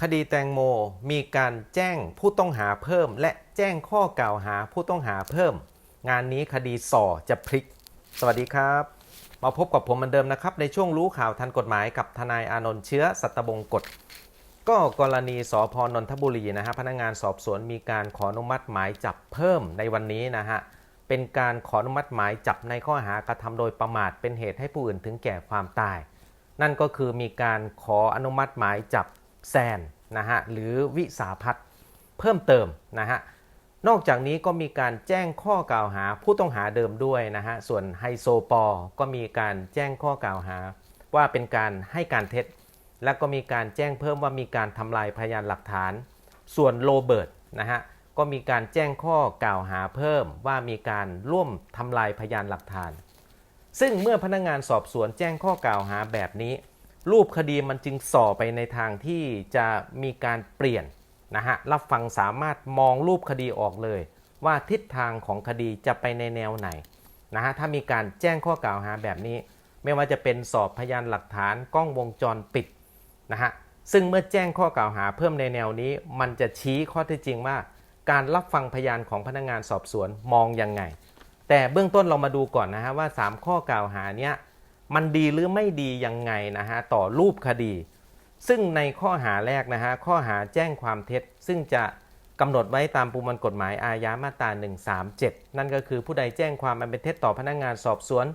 คดีแตงโมมีการแจ้งผู้ต้องหาเพิ่ม และแจ้งข้อกล่าวหาผู้ต้องหาเพิ่ม งานนี้คดีส่อจะพลิก สวัสดีครับ มาพบกับผมเหมือนเดิมนะครับ ในช่วงรู้ข่าวทันกฎหมายกับทนายอานนท์เชื้อสัตบงกฎก็กรณีสพนนทบุรีนะฮะพนักงานสอบสวนมีการขออนุมัติหมายจับเพิ่มในวันนี้นะฮะเป็นการขออนุมัติหมายจับในข้อหากระทำโดยประมาทเป็นเหตุให้ผู้อื่นถึงแก่ความตาย นั่นก็คือมีการขออนุมัติหมายจับ แซนนะฮะหรือวิสาพัฒน์เพิ่มเติมนะฮะนอกจากนี้ก็มีการแจ้งข้อกล่าวหาผู้ต้องหาเดิมด้วยนะฮะส่วนไฮโซปอก็มีการแจ้งข้อกล่าวหา ว่าเป็นการให้การเท็จ และก็มีการแจ้งเพิ่มว่ามีการทำลายพยานหลักฐาน ส่วนโรเบิร์ตนะฮะก็มีการแจ้งข้อกล่าวหาเพิ่มว่ามีการร่วมทำลายพยานหลักฐาน ซึ่งเมื่อพนักงานสอบสวนแจ้งข้อกล่าวหาแบบนี้ รูปคดีมันจึงส่อไปในทางที่จะมีการเปลี่ยนนะฮะรับฟังสามารถมองรูปคดีออกเลย ว่าทิศทางของคดีจะไปในแนวไหนนะฮะถ้ามีการแจ้งข้อกล่าวหาแบบนี้ ไม่ว่าจะเป็นสอบพยานหลักฐานกล้องวงจรปิดนะฮะซึ่งเมื่อแจ้งข้อกล่าวหาเพิ่มในแนวนี้ มันจะชี้ข้อเท็จจริงว่า การรับฟังพยานของพนักงานสอบสวนมองยังไง แต่เบื้องต้นเรามาดูก่อนนะฮะว่า 3 ข้อกล่าวหาเนี้ย มันดีหรือไม่ดียังไงนะฮะต่อรูปคดี ซึ่งในข้อหาแรกนะฮะข้อหาแจ้งความเท็จ ซึ่งจะกำหนดไว้ตามประมวลกฎหมายอาญามาตรา 137 นั่นก็คือผู้ใดแจ้งความอันเป็นเท็จต่อพนักงานสอบสวน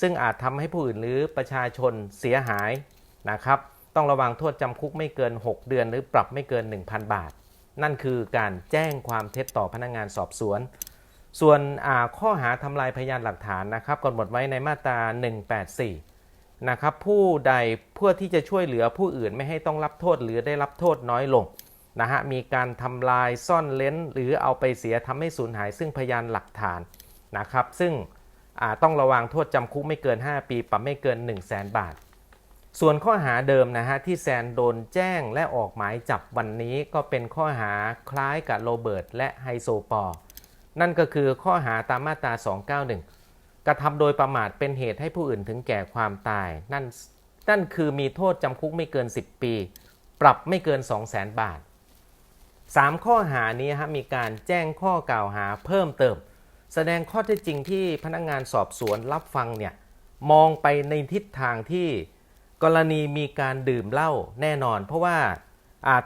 ซึ่งอาจทำให้ผู้อื่นหรือประชาชนเสียหายนะครับ ต้องระวังโทษจำคุกไม่เกิน 6 เดือน หรือปรับไม่เกิน 1,000 บาท นั่นคือการแจ้งความเท็จต่อพนักงานสอบสวน ส่วนข้อหาทำลายพยานหลักฐานนะครับกำหนดไว้ในมาตรา 184 นะครับผู้ใดเพื่อที่จะช่วยเหลือผู้อื่นไม่ให้ต้องรับโทษหรือได้รับโทษน้อยลงนะฮะมีการทำลายซ่อนเลนหรือเอาไปเสียทำให้สูญหาย ซึ่งพยานหลักฐานนะครับ ซึ่งต้องระวังโทษจำคุกไม่เกิน 5 ปีปรับไม่เกิน 1 0 0 0 0แบาท ส่วนข้อหาเดิมนะฮะที่แซนโดนแจ้งและออกหมายจับวันนี้ก็เป็นข้อหาคล้ายกับโรเบิร์ตและไฮโซปอร์ นั่นก็คือข้อหาตามมาตรา 291 กระทำโดยประมาทเป็นเหตุให้ผู้อื่นถึงแก่ความตาย นั่นนั่นคือมีโทษจำคุกไม่เกิน 10 ปี ปรับไม่เกิน 2 0 0 0 0 0บาท 3 ข้อหานี้ฮะมีการแจ้งข้อกล่าวหาเพิ่มเติม แสดงข้อเท็จจริงที่พนักงงานสอบสวนรับฟังเนี่ยมองไปในทิศทางที่กรณีมีการดื่มเหล้าแน่นอน เพราะว่า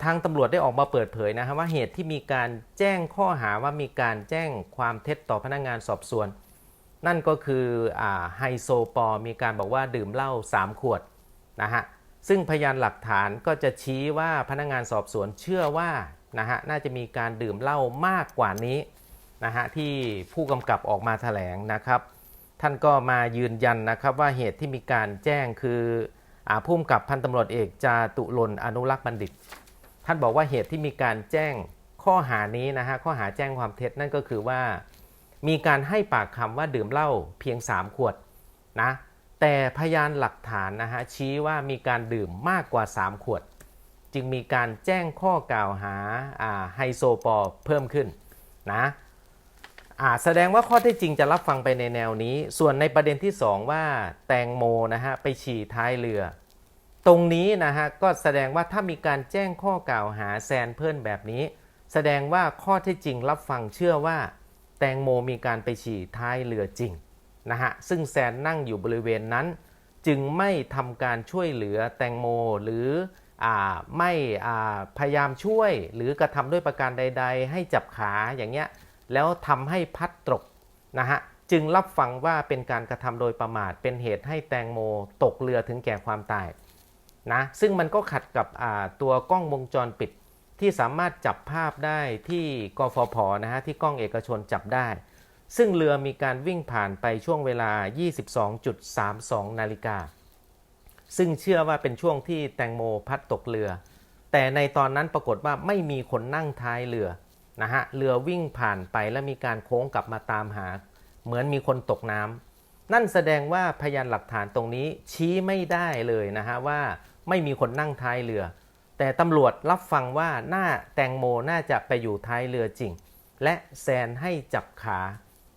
ทางตำรวจได้ออกมาเปิดเผยนะครับว่าเหตุที่มีการแจ้งข้อหาว่ามีการแจ้งความเท็จต่อพนักงานสอบสวน นั่นก็คือไฮโซปอมีการบอกว่าดื่มเหล้า3 ขวดนะฮะซึ่งพยานหลักฐานก็จะชี้ว่าพนักงานสอบสวนเชื่อว่านะฮะน่าจะมีการดื่มเหล้ามากกว่านี้นะฮะที่ผู้กำกับออกมาแถลงนะครับ ท่านก็มายืนยันนะครับว่าเหตุที่มีการแจ้งคือผู้กำกับพันตำรวจเอกจาตุลนอนุรักษ์บัณฑิต ท่านบอกว่าเหตุที่มีการแจ้งข้อหานี้นะฮะข้อหาแจ้งความเท็จนั่นก็คือว่า มีการให้ปากคำว่าดื่มเหล้าเพียง 3 ขวดนะแต่พยานหลักฐานนะฮะชี้ว่ามีการดื่มมากกว่า 3 ขวด จึงมีการแจ้งข้อกล่าวหาไฮโซปอเพิ่มขึ้นนะแสดงว่าข้อท็จจริงจะรับฟังไปในแนวนี้ ส่วนในประเด็นที่ 2 ว่าแตงโมนะฮะไปฉี่ท้ายเรือ ตรงนี้นะฮะก็แสดงว่าถ้ามีการแจ้งข้อกล่าวหาแซนเพิ่นแบบนี้ แสดงว่าข้อเท็จจริงรับฟังเชื่อว่า แตงโมมีการไปฉี่ท้ายเรือจริงนะฮะซึ่งแซนนั่งอยู่บริเวณนั้น จึงไม่ทำการช่วยเหลือแตงโมหรืออไม่พยายามช่วยหรือกระทำด้วยประการใด ๆ ให้จับขาอย่างเงี้ยแล้วทำให้พัดตกนะฮะจึงรับฟังว่าเป็นการกระทำโดยประมาทเป็นเหตุให้แตงโมตกเรือถึงแก่ความตาย นะซึ่งมันก็ขัดกับตัวกล้องวงจรปิดที่สามารถจับภาพได้ที่กฟผนะฮะที่กล้องเอกชนจับได้ ซึ่งเรือมีการวิ่งผ่านไปช่วงเวลา 22.32 นาฬิกา ซึ่งเชื่อว่าเป็นช่วงที่แตงโมพัดตกเรือ แต่ในตอนนั้นปรากฏว่าไม่มีคนนั่งท้ายเรือนะฮะเรือวิ่งผ่านไปและมีการโค้งกลับมาตามหา เหมือนมีคนตกน้ำนั่นแสดงว่าพยานหลักฐานตรงนี้ชี้ไม่ได้เลยนะฮะว่า ไม่มีคนนั่งท้ายเรือ แต่ตำรวจรับฟังว่าหน้าแตงโมน่าจะไปอยู่ท้ายเรือจริง และแซนให้จับขา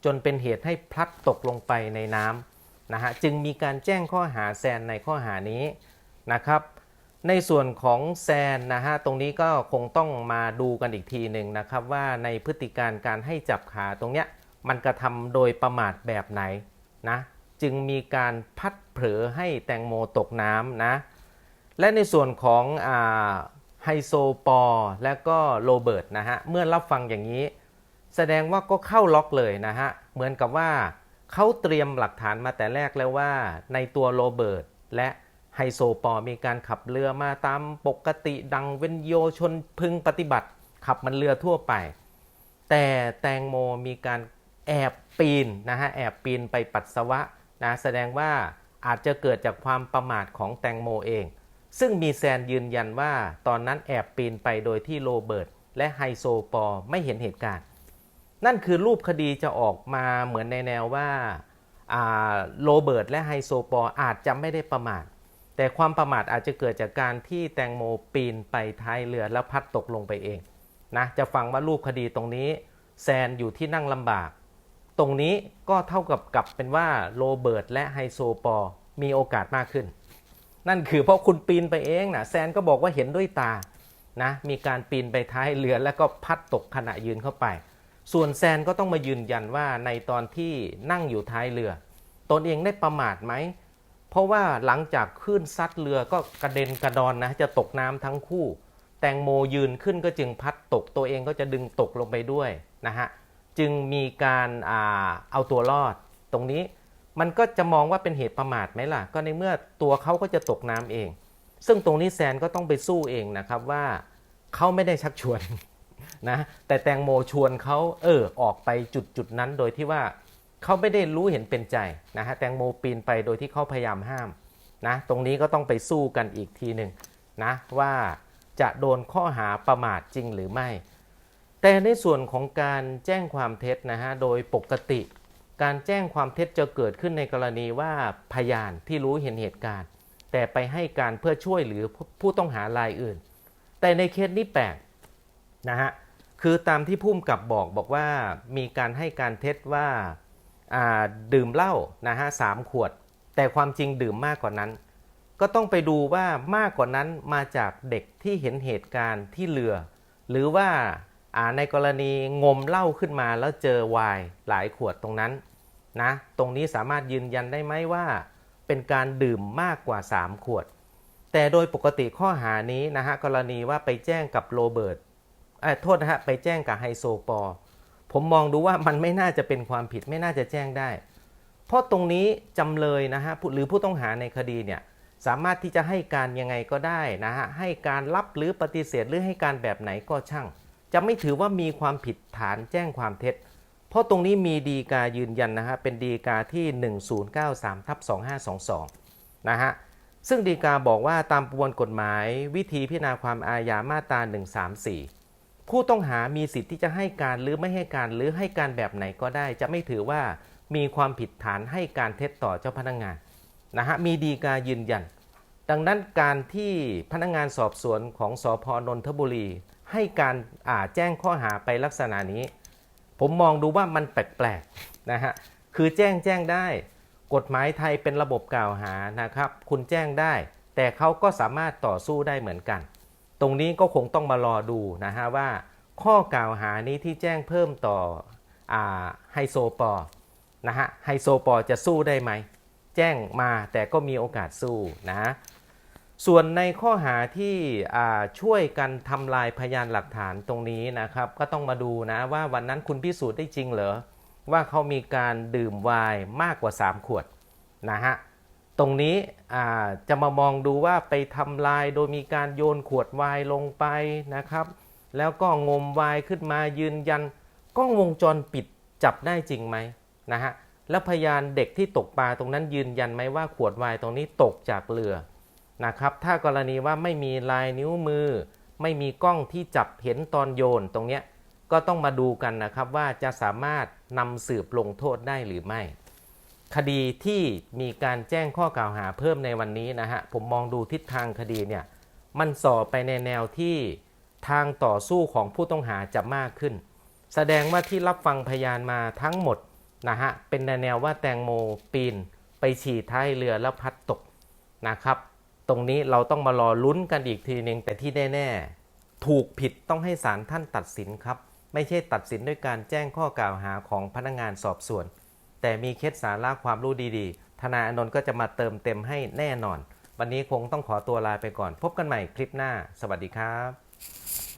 จนเป็นเหตุให้พลัดตกลงไปในน้ำนะฮะจึงมีการแจ้งข้อหาแซนในข้อหานี้นะครับ ในส่วนของแซนนะฮะตรงนี้ก็คงต้องมาดูกันอีกทีหนึ่งนะครับ ว่าในพฤติการการให้จับขาตรงเนี้ยมันกระทำโดยประมาทแบบไหนนะจึงมีการพัดเผลอให้แตงโมตกน้ำนะ และในส่วนของไฮโซปอและก็โรเบิร์ตนะฮะ เมื่อรับฟังอย่างนี้ แสดงว่าก็เข้าล็อกเลยนะฮะ เหมือนกับว่าเขาเตรียมหลักฐานมาแต่แรกแล้วว่า ในตัวโรเบิร์ตและไฮโซปอมีการขับเรือมาตามปกติดังเวนโยชนพึงปฏิบัติ ขับมันเรือทั่วไป แต่แตงโมมีการแอบปีนนะฮะแอบปีนไปปัสสาวะนะแสดงว่าอาจจะเกิดจากความประมาทของแตงโมเอง ซึ่งมีแซนยืนยันว่าตอนนั้นแอบปีนไปโดยที่โรเบิร์ตและไฮโซปอไม่เห็นเหตุการณ์ นั่นคือรูปคดีจะออกมาเหมือนในแนวว่าโรเบิร์ตและไฮโซปออาจจะไม่ได้ประมาท แต่ความประมาทอาจจะเกิดจากการที่แตงโมปีนไปท้ายเรือแล้วพัดตกลงไปเองนะจะฟังว่ารูปคดีตรงนี้แซนอยู่ที่นั่งลำบาก ตรงนี้ก็เท่ากับกับเป็นว่าโรเบิร์ตและไฮโซปอมีโอกาสมากขึ้น นั่นคือเพราะคุณปีนไปเองนะแซนก็บอกว่าเห็นด้วยตานะมีการปีนไปท้ายเรือแล้วก็พัดตกขณะยืนเข้าไป ส่วนแซนก็ต้องมายืนยันว่าในตอนที่นั่งอยู่ท้ายเรือ ตนเองได้ประมาทไหมเพราะว่าหลังจากขึ้นซัดเรือก็กระเด็นกระดอนนะจะตกน้ำทั้งคู่ แตงโมยืนขึ้นก็จึงพัดตกตัวเองก็จะดึงตกลงไปด้วยนะฮะจึงมีการอาเอาตัวรอด ตรงนี้ มันก็จะมองว่าเป็นเหตุประมาทไหมล่ะ ก็ในเมื่อตัวเขาก็จะตกน้ำเอง ซึ่งตรงนี้แซนก็ต้องไปสู้เองนะครับว่าเขาไม่ได้ชักชวนนะ แต่แตงโมชวนเขาเออออกไปจุดจุดนั้นโดยที่ว่าเขาไม่ได้รู้เห็นเป็นใจนะฮะแตงโมปีนไปโดยที่เขาพยายามห้ามนะ ตรงนี้ก็ต้องไปสู้กันอีกทีหนึ่งนะว่าจะโดนข้อหาประมาทจริงหรือไม่ แต่ในส่วนของการแจ้งความเท็จนะฮะโดยปกติ การแจ้งความเท็จจะเกิดขึ้นในกรณีว่าพยานที่รู้เห็นเหตุการณ์ แต่ไปให้การเพื่อช่วยหรือผู้ต้องหารายอื่น แต่ในเคสนี้แปลกนะฮะคือตามที่พุ่มกับบอกบอกว่ามีการให้การเท็จว่าาดื่มเหล้านะฮะสามขวด แต่ความจริงดื่มมากกว่านั้น ก็ต้องไปดูว่ามากกว่านั้นมาจากเด็กที่เห็นเหตุการณ์ที่เรือ หรือว่าาในกรณีงมเหล้าขึ้นมาแล้วเจอวน์หลายขวดตรงนั้น นะตรงนี้สามารถยืนยันได้ไหมว่า เป็นการดื่มมากกว่า 3 ขวด แต่โดยปกติข้อหานี้นะฮะกรณีว่าไปแจ้งกับโรเบิร์ตโทษนะฮะไปแจ้งกับไฮโซปอ ผมมองดูว่ามันไม่น่าจะเป็นความผิดไม่น่าจะแจ้งได้ เพราะตรงนี้จำเลยนะฮะหรือผู้ต้องหาในคดีเนี่ยสามารถที่จะให้การยังไงก็ได้นะฮะให้การรับหรือปฏิเสธหรือให้การแบบไหนก็ช่าง จะไม่ถือว่ามีความผิดฐานแจ้งความเท็จ เพราะตรงนี้มีดีกายืนยันนะฮะเป็นดีกาที่ 1093ทับ2522 นะฮะซึ่งดีกาบอกว่าตามประมวลกฎหมาย วิธีพิจารณาความอาญามาตรา 134 ผู้ต้องหามีสิทธิ์ที่จะให้การหรือไม่ให้การหรือให้การแบบไหนก็ได้ จะไม่ถือว่ามีความผิดฐานให้การเท็จต่อเจ้าพนักงานนะฮะมีดีกายืนยัน ดังนั้นการที่พนักงานสอบสวนของสพนนทบุรี ให้การอ่าแจ้งข้อหาไปลักษณะนี้ ผมมองดูว่ามันแปลกๆนะฮะคือแจ้งแจ้งได้ กฎหมายไทยเป็นระบบกล่าวหานะครับ คุณแจ้งได้ แต่เขาก็สามารถต่อสู้ได้เหมือนกัน ตรงนี้ก็คงต้องมารอดูนะฮะว่า ข้อกล่าวหานี้ที่แจ้งเพิ่มต่ออาไฮโซปอนะฮะไฮโซปอจะสู้ได้ไหม แจ้งมาแต่ก็มีโอกาสสู้นะ ส่วนในข้อหาที่ช่วยกันทำลายพยานหลักฐานตรงนี้นะครับ ก็ต้องมาดูนะว่าวันนั้นคุณพิสูจน์ได้จริงเหรอว่าเขามีการดื่มไวน์มากกว่า 3 ขวดนะฮะตรงนี้จะมามองดูว่าไปทำลายโดยมีการโยนขวดไวน์ลงไปนะครับ แล้วก็งมไวน์ขึ้นมายืนยันกล้องวงจรปิดจับได้จริงไหมนะฮะแล้วพยานเด็กที่ตกปลาตรงนั้นยืนยันไหมว่าขวดไวน์ตรงนี้ตกจากเรือ นะครับ ถ้ากรณีว่าไม่มีลายนิ้วมือ ไม่มีกล้องที่จับเห็นตอนโยนตรงเนี้ยก็ต้องมาดูกันนะครับว่าจะสามารถนำสืบลงโทษได้หรือไม่ คดีที่มีการแจ้งข้อกล่าวหาเพิ่มในวันนี้นะฮะผมมองดูทิศทางคดีเนี่ยมันสอบไปในแนวที่ทางต่อสู้ของผู้ต้องหาจะมากขึ้น แสดงว่าที่รับฟังพยานมาทั้งหมดนะฮะเป็นในแนวว่าแตงโมปีน ไปฉี่ท้ายเรือแล้วพัดตกนะครับ ตรงนี้เราต้องมารอลุ้นกันอีกทีหนึ่งแต่ที่แน่ๆถูกผิดต้องให้ศาลท่านตัดสินครับ ไม่ใช่ตัดสินด้วยการแจ้งข้อกล่าวหาของพนักงานสอบสวน แต่มีเคสสาระความรู้ดีๆทนายอานนท์ก็จะมาเติมเต็มให้แน่นอน วันนี้คงต้องขอตัวลาไปก่อน พบกันใหม่คลิปหน้า สวัสดีครับ